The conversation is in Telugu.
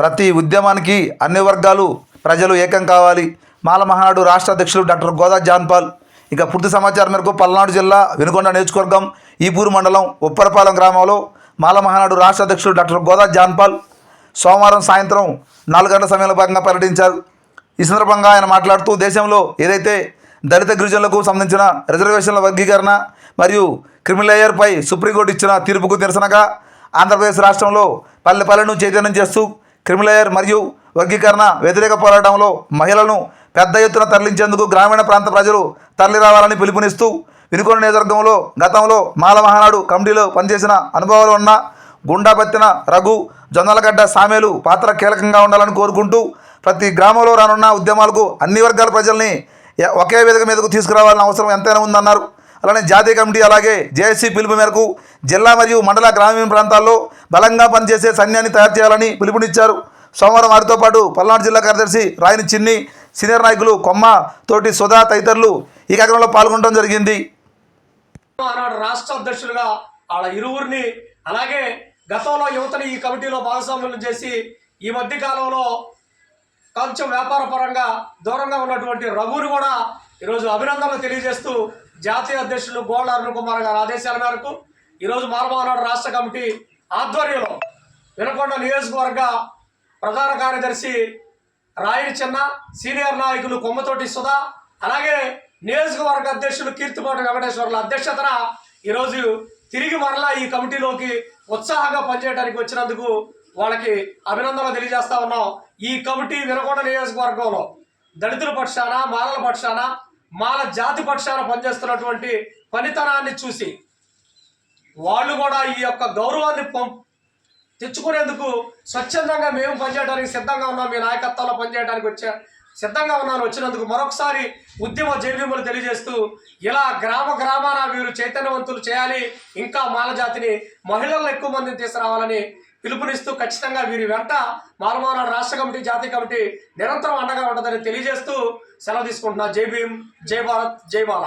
ప్రతి ఉద్యమానికి అన్ని వర్గాలు ప్రజలు ఏకం కావాలి. మాల మహానాడు రాష్ట్ర అధ్యక్షులు డాక్టర్ గోదా జాన్పాల్. ఇక పూర్తి సమాచారం మేరకు పల్నాడు జిల్లా వెనుకొండ నియోజకవర్గం ఈపూరు మండలం ఉప్పరపాలెం గ్రామంలో మాల మహానాడు రాష్ట్ర అధ్యక్షులు డాక్టర్ గోదా జాన్పాల్ సోమవారం సాయంత్రం నాలుగు గంటల సమయంలో భాగంగా పర్యటించారు. ఈ సందర్భంగా ఆయన మాట్లాడుతూ దేశంలో ఏదైతే దళిత గిరిజనులకు సంబంధించిన రిజర్వేషన్ల వర్గీకరణ మరియు క్రిమిలేయర్పై సుప్రీంకోర్టు ఇచ్చిన తీర్పుకు నిరసనగా ఆంధ్రప్రదేశ్ రాష్ట్రంలో పల్లె పల్లెను చైతన్యం చేస్తూ క్రిమిలేయర్ మరియు వర్గీకరణ వ్యతిరేక పోరాటంలో మహిళలను పెద్ద ఎత్తున తరలించేందుకు గ్రామీణ ప్రాంత ప్రజలు తరలి రావాలని పిలుపునిస్తూ వినుకొండ నియోజకవర్గంలో గతంలో మాల మహానాడు కమిటీలో పనిచేసిన అనుభవాలు ఉన్న గుండాపత్తిన రఘు జొన్నలగడ్డ సామేలు పాత్ర కీలకంగా ఉండాలని కోరుకుంటూ ప్రతి గ్రామంలో రానున్న ఉద్యమాలకు అన్ని వర్గాల ప్రజల్ని ఒకే వేదిక మీదకు తీసుకురావాలని అవసరం ఎంతైనా ఉందన్నారు. అలానే జాతీయ కమిటీ అలాగే జేఏసీ పిలుపు మేరకు జిల్లా మరియు మండల గ్రామీణ ప్రాంతాల్లో బలంగా పనిచేసే సైన్యాన్ని తయారు చేయాలని పిలుపునిచ్చారు. సోమవారం వారితో పాటు పల్నాడు జిల్లా కార్యదర్శి రాయని చిన్ని సీనియర్ నాయకులు కొమ్మ తోటి సుధా తదితరులు ఈ కార్యక్రమంలో పాల్గొనడం జరిగింది. ఆనాడు రాష్ట్ర అధ్యక్షులుగా వాళ్ళ ఇరువురిని అలాగే గతంలో యువతని ఈ కమిటీలో భాగస్వామ్యం చేసి ఈ మధ్య కాలంలో కొంచెం వ్యాపార పరంగా దూరంగా ఉన్నటువంటి రఘుని కూడా ఈరోజు అభినందనలు తెలియజేస్తూ జాతీయ అధ్యక్షులు గోళ్ళ అరుణ్ కుమార్ గారి ఆదేశాల మేరకు ఈరోజు మానవనాడు రాష్ట్ర కమిటీ ఆధ్వర్యంలో వినకొండ నియోజకవర్గ ప్రధాన కార్యదర్శి రాయని చిన్న సీనియర్ నాయకులు కొమ్మతోటి సుధా అలాగే నియోజకవర్గ అధ్యక్షులు కీర్తిపాటి వెంకటేశ్వర్ల అధ్యక్షతన ఈరోజు తిరిగి మరలా ఈ కమిటీలోకి ఉత్సాహంగా పనిచేయడానికి వచ్చినందుకు వాళ్ళకి అభినందనలు తెలియజేస్తా ఉన్నాం. ఈ కమిటీ వినకొండ నియోజకవర్గంలో దళితుల పక్షాన మాలల పక్షాన మాల జాతి పక్షాన పనిచేస్తున్నటువంటి పనితనాన్ని చూసి వాళ్ళు కూడా ఈ యొక్క గౌరవాన్ని పం- తెచ్చుకునేందుకు స్వచ్ఛందంగా మేము పనిచేయడానికి సిద్ధంగా ఉన్నాం. మీ నాయకత్వంలో పనిచేయడానికి వచ్చా సిద్ధంగా ఉన్నాను. వచ్చినందుకు మరొకసారి ఉద్యమ జైవ్యములు తెలియజేస్తూ ఇలా గ్రామ గ్రామాన వీరు చైతన్యవంతులు చేయాలి. ఇంకా మాల జాతిని మహిళలను ఎక్కువ మందిని తీసుకురావాలని పిలుపునిస్తూ ఖచ్చితంగా వీరి వెంట మాలమానాడు రాష్ట్ర కమిటీ జాతీయ కమిటీ నిరంతరం అండగా ఉంటుందని తెలియజేస్తూ సెలవు తీసుకుంటున్నా. జై భీమ్ జై భారత్ జై మాల